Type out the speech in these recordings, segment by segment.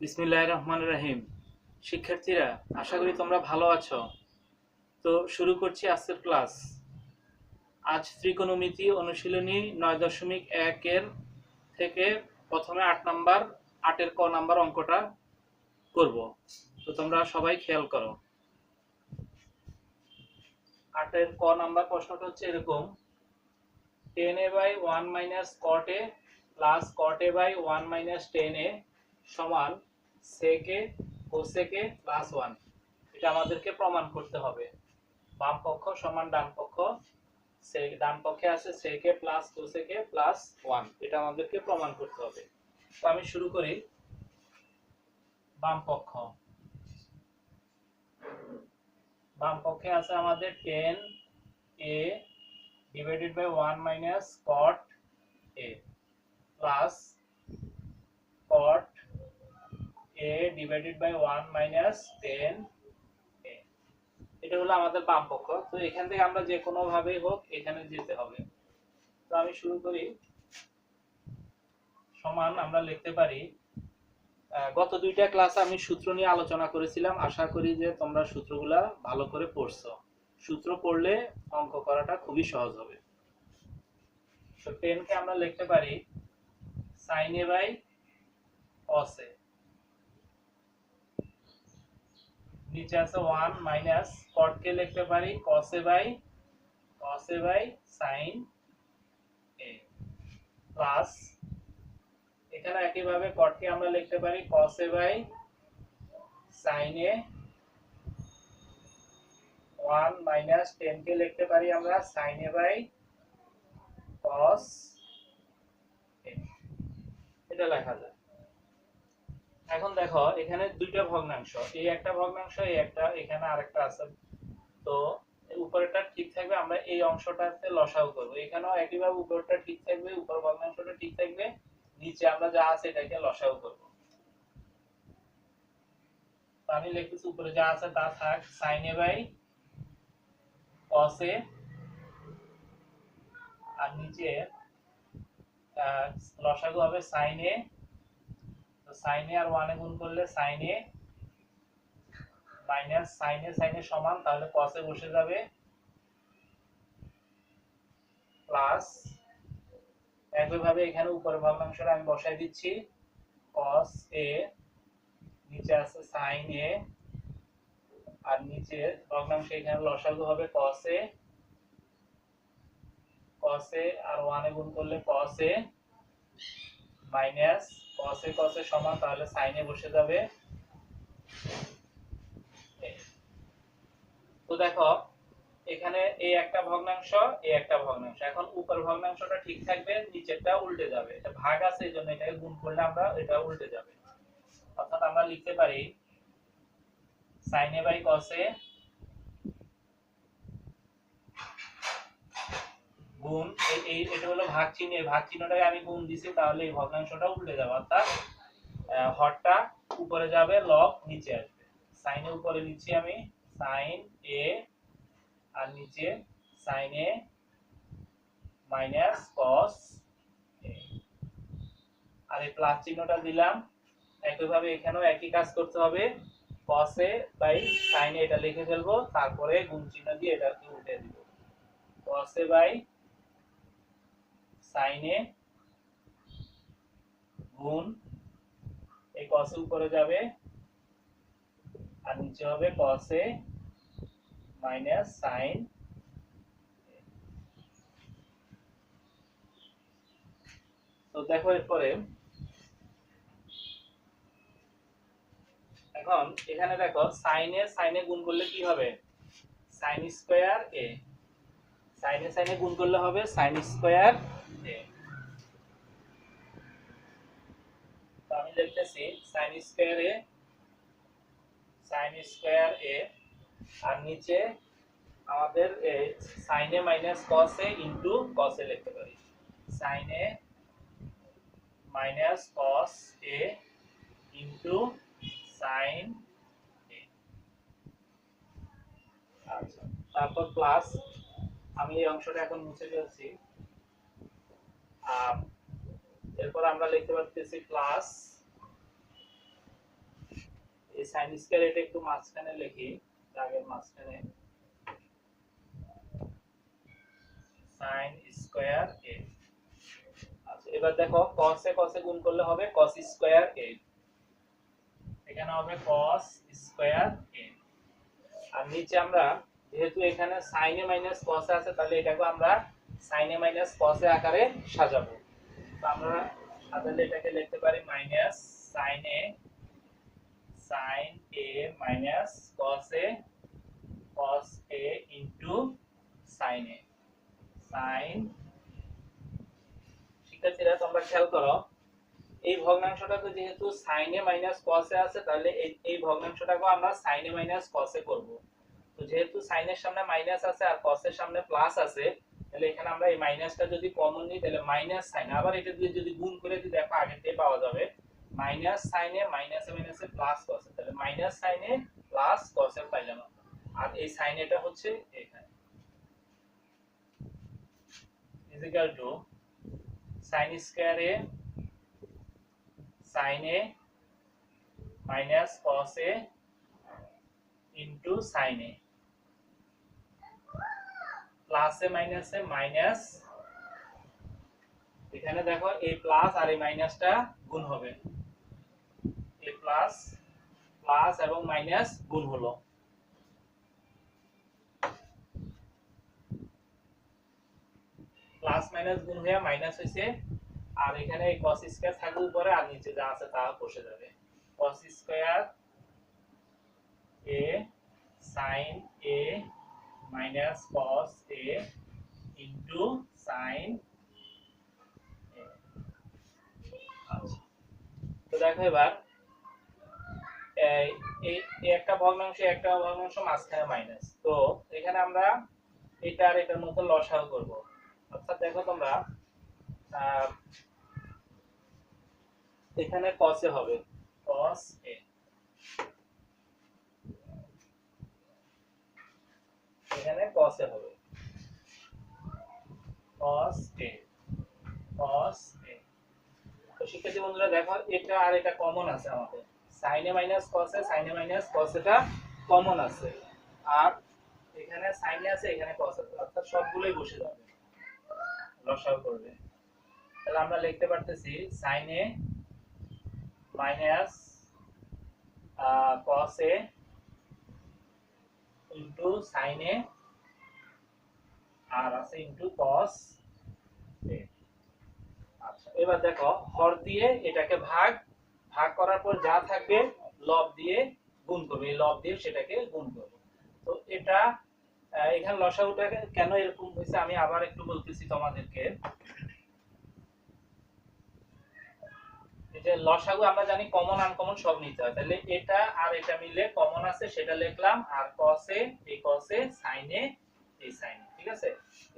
বিসমিল্লাহ রহমান রাহিম। শিক্ষার্থীরা, আশা করি তোমরা ভালো আছো। তো শুরু করছি আজকের ক্লাস। আজ ত্রিকোণমিতি অনুশীলনী নয় দশমিক একের থেকে প্রথমে আট নাম্বার, আটের ক নাম্বার অঙ্কটা করব। তো তোমরা সবাই খেয়াল করো। আটের ক নাম্বার প্রশ্নটা হচ্ছে এরকম। Tan A by one minus cot A plus cot A by one minus tan A সমান সেকে কোসেকে প্লাস ওয়ান এটা আমাদেরকে প্রমাণ করতে হবে। বাম পক্ষ সমান ডান পক্ষ ডান পক্ষে আছে সেকে প্লাস কোসেকে প্লাস ওয়ান এটা আমাদেরকে প্রমাণ করতে হবে। তো আমি শুরু করি। বাম পক্ষ। বাম পক্ষে আছে আমাদের tan A divided by one minus cot A plus cot a divided by 1 minus 10 a এটা হলো আমাদের বাম পক্ষ তো এখান থেকে আমরা যে কোনো ভাবেই হোক এখানে যেতে হবে। তো আমি শুরু করি। সমান আমরা লিখতে পারি গত দুইটা ক্লাসে আমি সূত্র নিয়ে আলোচনা করেছিলাম। আশা করি যে তোমরা সূত্রগুলা ভালো করে পড়ছো। সূত্র পড়লে অঙ্ক করাটা খুবই সহজ হবে। তো 10 কে আমরা লিখতে পারি sin a by cos a নিচে আছে 1 মাইনাস কে লিখতে পারি a by a by sin a plus এখানে একইভাবে cot কে আমরা লিখতে পারি a by sin a 1 minus 10 কে লিখতে পারি আমরা, sin a by cos a এটা লেখা যায় এখন দেখো, এখানে দুইটা ভগ্নাংশ। এই একটা ভগ্নাংশ, এই একটা, এখানে আরেকটা আছে। তো উপরেরটা ঠিক থাকবে, আমরা এই অংশটাতে লসাগু করব। এখানেও একইভাবে উপরটা ঠিক থাকবে, উপর ভগ্নাংশটা ঠিক থাকবে, নিচে আমরা যা আছে এটাকে লসাগু করব। আমি লিখতেছি, উপরে যা আছে তা থাক, sin a by cos a, আর নিচে লসাগু হবে sin a sin a আর 1 এ গুণ করলে sin a minus sin a sin a সমান, তাহলে a বসে যাবে প্লাস একইভাবে এখানে উপরের ভগ্নাংশটা আমি বসাই দিচ্ছি। cos a নিচে আছে sin a আর নিচে ভগ্নাংশ এখানে লসাগু হবে cos a cos a আর 1 এ গুণ করলে cos a minus cos a সমান তাহলে a বসে যাবে। তো দেখো, এখানে এই একটা ভগ্নাংশ, এই একটা ভগ্নাংশ। এখন উপর ভগ্নাংশটা ঠিক থাকবে, নিচেরটা উল্টে যাবে। এটা ভাগ আছে এজন্য এটাকে গুণ করলে আমরা এটা উল্টে যাবে। অর্থাৎ আমরা লিখতে পারি a বাই cos গুণ এই এটা হলো ভাগ চিহ্ন এই ভাগ চিহ্নটাকে আমি গুণ দিছি, তাহলে এই ভগ্নাংশটা উল্টে যাবে, অর্থাৎ হরটা উপরে যাবে, লব নিচে আসবে। সাইনে উপরে নিচ্ছি আমি, সাইন এ, আর নিচে সাইন এ মাইনাস কস আর এই প্লাস চিহ্নটা দিলাম, একইভাবে এখানেও একই কাজ করতে হবে a বাই a এটা লিখে ফেলব, তারপরে গুণ চিহ্ন দিয়ে এটাকে উল্টে দিব। a বাই sin a গুণ এই a উপরে যাবে, আর নিচে হবে a মাইনাস a। তো দেখো এরপরে, এখন এখানে দেখো সাইনে সাইনে গুণ করলে কি হবে সাইন স্কয়ার এ সাইনে সাইনে গুণ করলে হবে সাইন স্কয়ার এ আমি এ সাইন সাইনে এ আচ্ছা তারপর প্লাস আমি এই অংশটা এখন মুছে ফেলছি। এরপর আমরা লিখতে পারতেছি প্লাস এই সাইন স্কয়ার এটা একটু মাঝখানে লিখি দাগের মাঝখানে। সাইন স্কয়ার এ আচ্ছা এবার দেখো, cos এ গুণ করলে হবে cos স্কয়ার এ এখানে হবে cos স্কয়ার এ আর নিচে আমরা, যেহেতু এখানে এ মাইনাস এ আছে, তাহলে এটাকে আমরা এ মাইনাস এ আকারে সাজাবো। তো আমরা সাজালে এটাকে লিখতে পারি minus sin A sin a minus cos a cos a into sin a sin শিক্ষার্থীরা তোমরা খেয়াল করো, এই ভগ্নাংশটাকে যেহেতু sin a minus cos a আছে, তাহলে এই ভগ্নাংশটাকে আমরা minus cos a করব। তো যেহেতু সাইনের সামনে মাইনাস আছে আর কসের সামনে প্লাস আছে তাহলে এখানে আমরা এই মাইনাসটা যদি কমন নিই, তাহলে মাইনাস sin আবার এটা দিয়ে যদি গুণ করে দিই দেখো আগেতেই পাওয়া যাবে। মাইনাস সাইনে মাইনাসে মাইনাসে প্লাস কসে তাহলে মাইনাস সাইনে প্লাস কসে পাইলাম। আর এই সাইন এটা হচ্ছে এখানে। Equal to sine square A sine A minus cos A into sine A প্লাসে মাইনাসে মাইনাস এখানে দেখো এই প্লাস আর এই মাইনাসটা গুণ হবে। এ প্লাস প্লাস এবং মাইনাস গুণ হলো। প্লাস মাইনাস গুণ হয়ে মাইনাস হয়েছে। আর এখানে এই cos স্কয়ার থাকবে উপরে, আর নিচে যা আছে তা বসে যাবে। cos square a sin a minus cos a into sin a আচ্ছা। তো দেখো এবার এই একটা ভগ্নাংশ একটা ভগ্নাংশ মাঝখানে মাইনাস তো এখানে আমরা এটা আর এটার মতো লসাগু করব। অর্থাৎ দেখো তোমরা এখানে এ হবে। cos a এখানে cos এ হবে। cos a cos a তো শিক্ষার্থী বন্ধুরা, দেখো, এটা আর এটা কমন আছে আমাদের। সাইনে মাইনাস কসে সাইনে মাইনাস কস এটা কমন আছে। আর এখানে সাইনে আছে, এখানে কস আছে। অর্থাৎ সবগুলোই বসে যাবে। লসাগু করবে। তাহলে আমরা লিখতে পারতেছি সাইনে মাইনাস কস এ ইন্টু সাইনে আর আছে ইন্টু কস আচ্ছা এবার দেখো, হর দিয়ে এটাকে ভাগ ভাগ করার পর যা থাকবে, লব দিয়ে গুণ করবে। এই লব দিয়ে সেটাকে গুণ করবে। তো এটা এখানে লসাগুটা কেন এরকম হয়েছে আমি আবার একটু বলতেছি তোমাদেরকে এই যে লসাগু আমরা জানি কমন আনকমন সব নিতে হয়। তাহলে এটা আর এটা মিলে কমন আছে, সেটা লিখলাম, আর কসে এই কসে সাইনে এই সাইনে ঠিক আছে?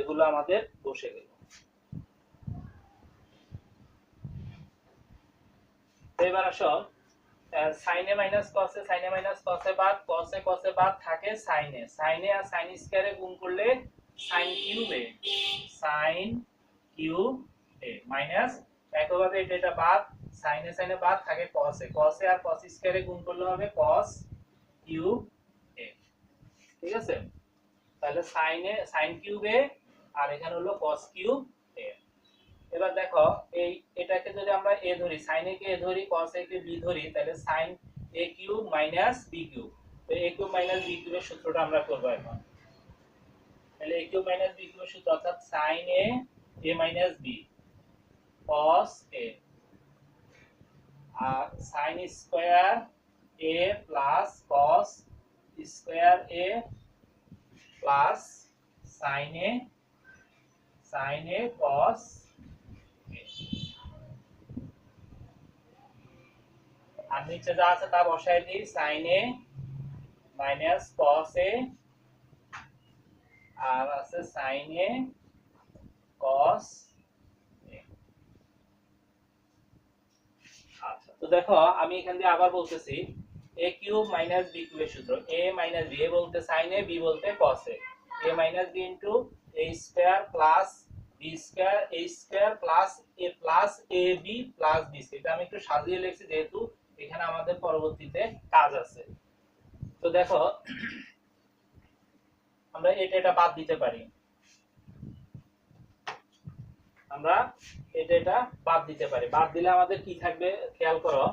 এগুলো আমাদের বসে গেল। এবার আসো সাইনে মাইনাস কসে সাইনে মাইনাস কসে বাদ কসে কসে বাদ থাকে সাইনে সাইনে আর সাইন স্কয়ারে গুণ করলে sine cube sine cube A minus একইভাবে এটা এটা বাদ সাইনে সাইনে বাদ থাকে কসে কসে আর কস স্কয়ারে গুণ করলে হবে কস কিউব এ ঠিক আছে? তাহলে সাইনে সাইন কিউব এ আর এখানে হলো কস কিউব এ এবার দেখো, এই এটাকে যদি আমরা এ ধরি a কে এ ধরি, cos a কে বি ধরি, তাহলে sin a cube minus b cube তো a কিউব মাইনাস b কিউবের সূত্রটা আমরা করব এখন। তাহলে a কিউব মাইনাস b কিউবের সূত্র অর্থাৎ sin a a minus b cos a আর sin square a plus cos square a plus sin a sin a cos আর নিচে যা আছে তা বসাই দিই, sin a minus cos a আর আছে sin a cos a আচ্ছা তো দেখো, আমি এখান দিয়ে আবার বলতেছি, a কিউব মাইনাস b কিউবের সূত্র, a মাইনাস b, a বলতে a, b বলতে a a minus b into a square plus b square a square plus a প্লাস a b প্লাস b এটা আমি একটু সাজিয়ে লিখছি, যেহেতু এখানে আমাদের পরবর্তীতে কাজ আছে। তো দেখো, আমরা এটা এটা বাদ দিতে পারি। আমরা এটা এটা বাদ দিতে পারি। বাদ দিলে আমাদের কি থাকবে? খেয়াল করো।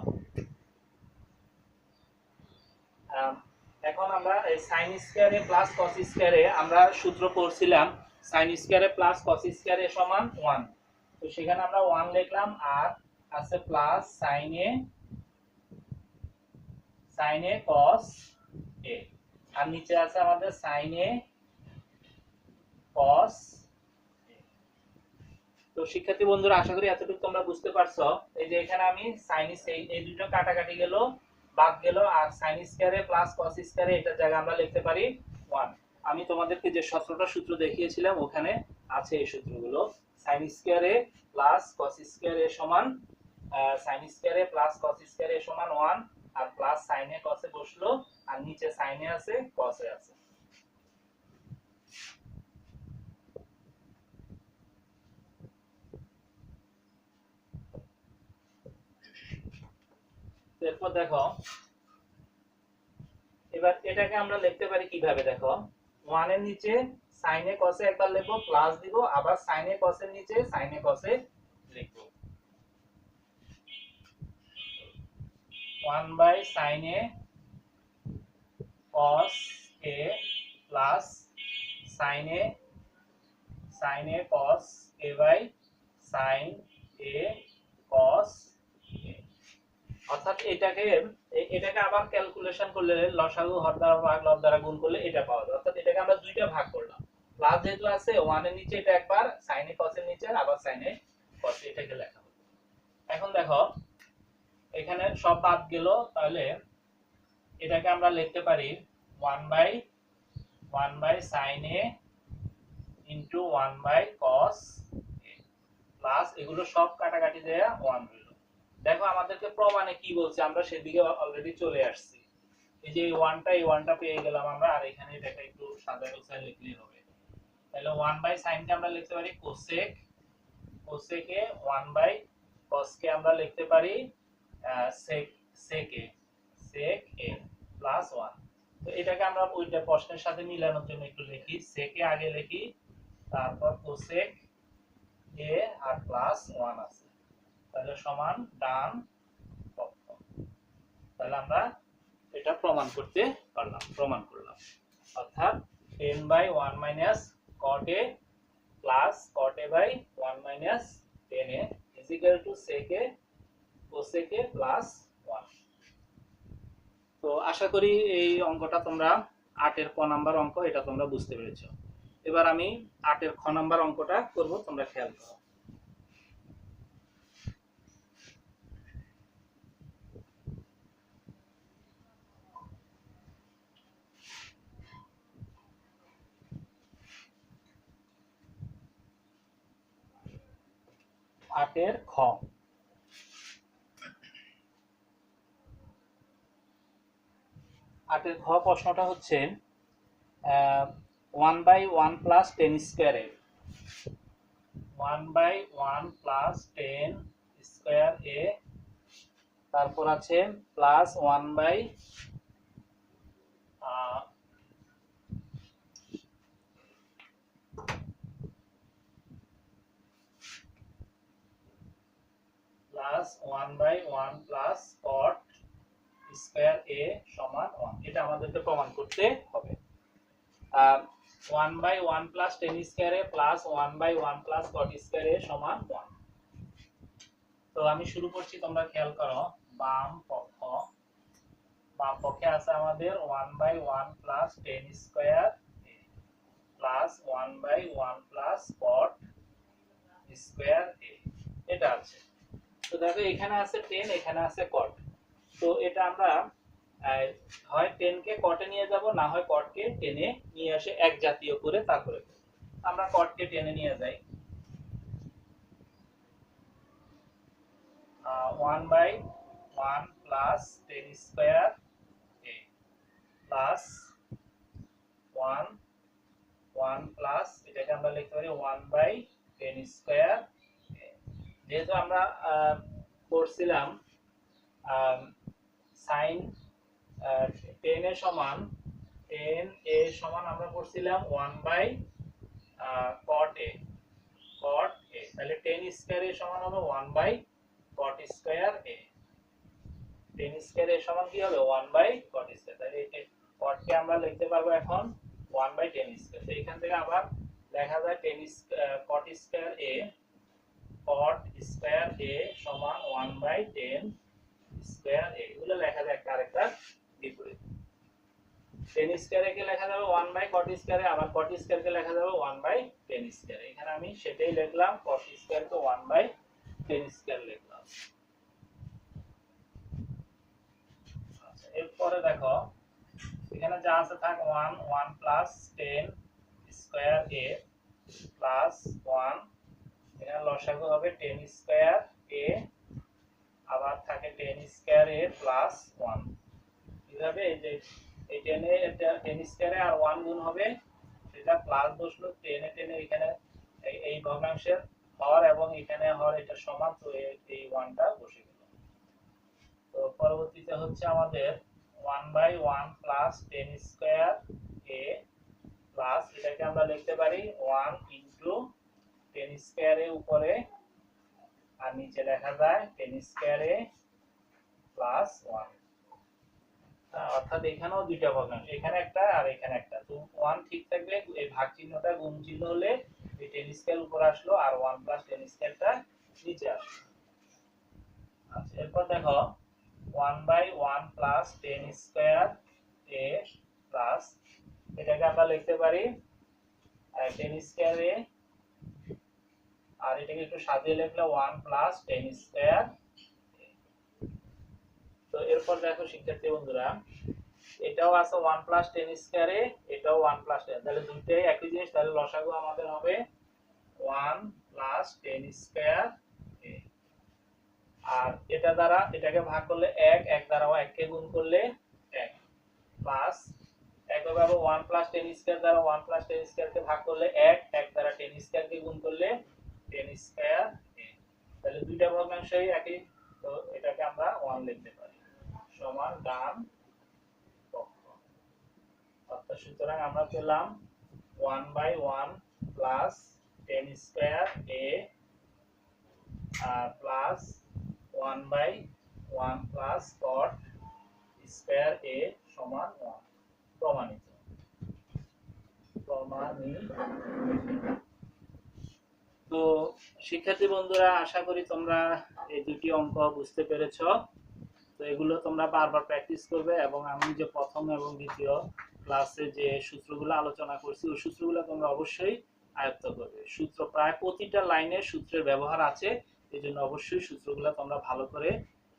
এখন আমরা এই সাইন স্কয়ারে প্লাস কস স্কয়ারে আমরা সূত্র পড়ছিলাম সাইন স্কয়ারে প্লাস কস স্কয়ারে সমান 1 তো সেখানে আমরা 1 লিখলাম আর আছে plus sine A sine A cos A. আর নিচে আছে আমাদের সাইন এ কস তো শিক্ষার্থী বন্ধুরা, আশা করি এতটুকু তোমরা বুঝতে পারছ। এই যে এখানে আমি সাইন এই দুটো কাটাকাটি গেল, বাদ গেল, আর সাইন স্কয়ারে প্লাস কস স্কয়ারে এটার জায়গায় আমরা লিখতে পারি 1 আমি তোমাদেরকে যে সতেরোটা সূত্র দেখিয়েছিলাম, ওখানে আছে এই সূত্রগুলো। সাইন স্কয়ারে প্লাস কস স্কয়ারে সমান সাইন স্কয়ারে প্লাস কস স্কয়ারে সমান 1 আর প্লাস সাইনে কসে বসল, আর নিচে সাইনে আছে কসে আছে। এরপর দেখো, এবার এটাকে আমরা লিখতে পারি কীভাবে দেখো? 1 এর নিচে সাইনে কসে একবার লিখব প্লাস দিব, আবার সাইনে কসের নিচে সাইনে কসে লিখব। 1 বাই সাইনে cos a প্লাস সাইনে সাইনে cos a by sine cos a অর্থাৎ এটাকে এটাকে আবার ক্যালকুলেশন করলে লসাগু, হর দ্বারা, ভাগ, লব দ্বারা গুণ করলে এটা পাওয়া যায়। অর্থাৎ এটাকে আমরা দুইটা ভাগ করলাম। প্লাস যেহেতু আছে ওয়ানের নিচে এটা একবার সাইনে কসের নিচে আবার সাইনে কস এটাকে লেখা হলো। এখন দেখো, এখানে সব বাদ গেল, তাহলে এটাকে আমরা লিখতে পারি one by one by sine A into one by cos plus এগুলো সব কাটাকাটি দেয়া ওয়ান হইল দেখো, আমাদেরকে প্রমাণে কি বলছে? আমরা সেদিকে অলরেডি চলে আসছি। এই যে ওয়ানটা এই ওয়ানটা পেয়ে গেলাম আমরা, আর এখানে এটাকে একটু সাদা গোছায় লিখলেই হবে। তাহলে ওয়ান বাই সাইনকে আমরা লিখতে পারি cosec cosec A one by কসকে আমরা লিখতে পারি সেক সেকে সেক এ প্লাস ওয়ান তো এটাকে আমরা ওইটা প্রশ্নের সাথে মিলানোর জন্য একটু লিখি। সেকে আগে লিখি, তারপর কোসেক এ আর প্লাস ওয়ান আছে। তাহলে সমান ডান তাহলে আমরা এটা প্রমাণ করতে পারলাম, প্রমাণ করলাম। অর্থাৎ tan by one minus cot A plus cot A by one minus tan A equal to sec cosec plus one তো আশা করি এই অঙ্কটা তোমরা আটের ক নাম্বার অঙ্ক, এটা তোমরা বুঝতে পেরেছ। এবার আমি আটের খ নাম্বার অঙ্কটা করব, তোমরা খেয়াল করো। আটের খ। আটের খ প্রশ্নটা হচ্ছে one by one plus tan স্কোয়ারে one by one plus tan square A, তারপর আছে plus one by plus one by one plus cot square A সমান ওয়ান এটা আমাদেরকে প্রমাণ করতে হবে। One by one plus tan স্কোয়ারে plus one by one plus cot স্কোয়ারে সমান ওয়ান তো আমি শুরু করছি, তোমরা খেয়াল করো, বাম পক্ষ। বাম পক্ষে আছে আমাদের one by one plus tan square plus one by one plus cot square তো দেখো এখানে আছে টেন এখানে আছে কট তো এটা আমরা হয় টেন কে কটে নিয়ে যাব, না হয় কটকে টেনে নিয়ে আসে এক জাতীয় করে তারপরে। আমরা কটকে টেনে নিয়ে যাই one by one plus tan square A plus one one plus এটাকে আমরা লিখতে পারি ওয়ান বাই টেন স্কোয়ার যেহেতু আমরা আম, সাইন টেন এ সমান টেন এ সমান আমরা করছিলাম ওয়ান বাই কট এ কট এ তাহলে টেন স্কোয়ার এ সমান হবে one by cot square A tan square A সমান কি হবে ওয়ান বাই কট স্কোয়ার তাহলে কটকে আমরা লিখতে পারব এখন ওয়ান বাই টেন স্কোয়ার তো এখান থেকে আবার লেখা যায় tan cot square A cot square A সমান one by tan square A এগুলো লেখা একটা আরেকটা বিপরীত। টেন স্কোয়ারে কে লেখা যাবে ওয়ান বাই কট স্কোয়ারে আবার কট স্কোয়ারকে লেখা যাবে ওয়ান বাই টেন স্কোয়ার এখানে আমি সেটাই লিখলাম কট স্কোয়ারকে ওয়ান বাই টেন স্কোয়ার লিখলাম। আচ্ছা এরপরে দেখো, এখানে যা আছে থাক one one plus tan square A plus one এখানে লসাগু হবে টেন স্কোয়ার এ আবার থাকে tan square A plus one এইভাবে এই যে, এই টেনে এটা টেন স্কোয়ারে আর ওয়ান গুণ হবে, সেটা প্লাস বসল টেনে টেনে এখানে এই- ভগ্নাংশের হর এবং এখানে হর, এটা সমান, তো এ- এই ওয়ানটা বসে গেল। তো পরবর্তীতে হচ্ছে আমাদের one by one plus tan square A plus এটাকে আমরা লিখতে পারি ওয়ান ইন্টু টেন স্কোয়ারে উপরে আর নিচে লেখা যায় টেন স্কোয়ারে প্লাস ওয়ান অর্থাৎ এখানেও দুইটা ভগ্নাংশ এখানে একটা আর এখানে একটা। তো ওয়ান ঠিক থাকলে এই ভাগ চিহ্নটা গুণ চিহ্ন হলে এই টেন স্কোয়ার উপর আসলো আর ওয়ান প্লাস টেন স্কোয়ারটা নিচে আসলো। আচ্ছা এরপর দেখো one by one plus tan square A plus এটাকে আমরা লিখতে পারি টেন স্কোয়ার এ আর এটাকে একটু সাজিয়ে লিখলে ওয়ান প্লাস টেন স্কোয়ার তো এরপর দেখো শিক্ষার্থী বন্ধুরা, এটাও আছে ওয়ান প্লাস টেন স্কোয়ারে এটাও ওয়ান প্লাস টেন তাহলে দুইটাই একই জিনিস, তাহলে লসাগু আমাদের হবে ওয়ান প্লাস টেন স্কোয়ার আর এটা দ্বারা, এটাকে ভাগ করলে এক এক দ্বারাও এককে গুণ করলে এক। প্লাস একভাবে আবার ওয়ান প্লাস টেন স্কোয়ার দ্বারা ওয়ান প্লাস টেন স্কোয়ারকে ভাগ করলে এক এক দ্বারা টেন স্কোয়ারকে গুণ করলে টেন স্কোয়ার তাহলে দুইটা ভগ্নাংশই একই, তো এটাকে আমরা ওয়ান লিখতে পারি। সমান ডান পক্ষ। অর্থাৎ সুতরাং আমরা পেলাম one by one plus tan square A, R plus one by one plus cot square A, সমান ওয়ান প্রমাণিত। প্রমাণিত। তো শিক্ষার্থী বন্ধুরা, আশা করি তোমরা এই দুটি অঙ্ক বুঝতে পেরেছ। তো এগুলো তোমরা বারবার প্র্যাকটিস করবে এবং আমি যে প্রথম এবং দ্বিতীয় ক্লাসে যে সূত্রগুলো আলোচনা করছি, ওই সূত্রগুলো তোমরা অবশ্যই আয়ত্ত করবে। সূত্র প্রায় প্রতিটা লাইনে সূত্রের ব্যবহার আছে, এই জন্য অবশ্যই সূত্রগুলো তোমরা ভালো করে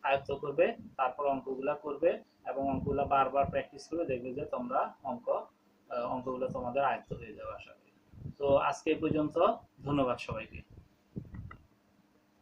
আয়ত্ত করবে, তারপর অঙ্কগুলো করবে এবং অঙ্কগুলো বারবার প্র্যাকটিস করে দেখবে যে তোমরা অঙ্ক অঙ্কগুলো তোমাদের আয়ত্ত হয়ে যাবে, আশা করি। তো আজকে পর্যন্ত ধন্যবাদ সবাইকে।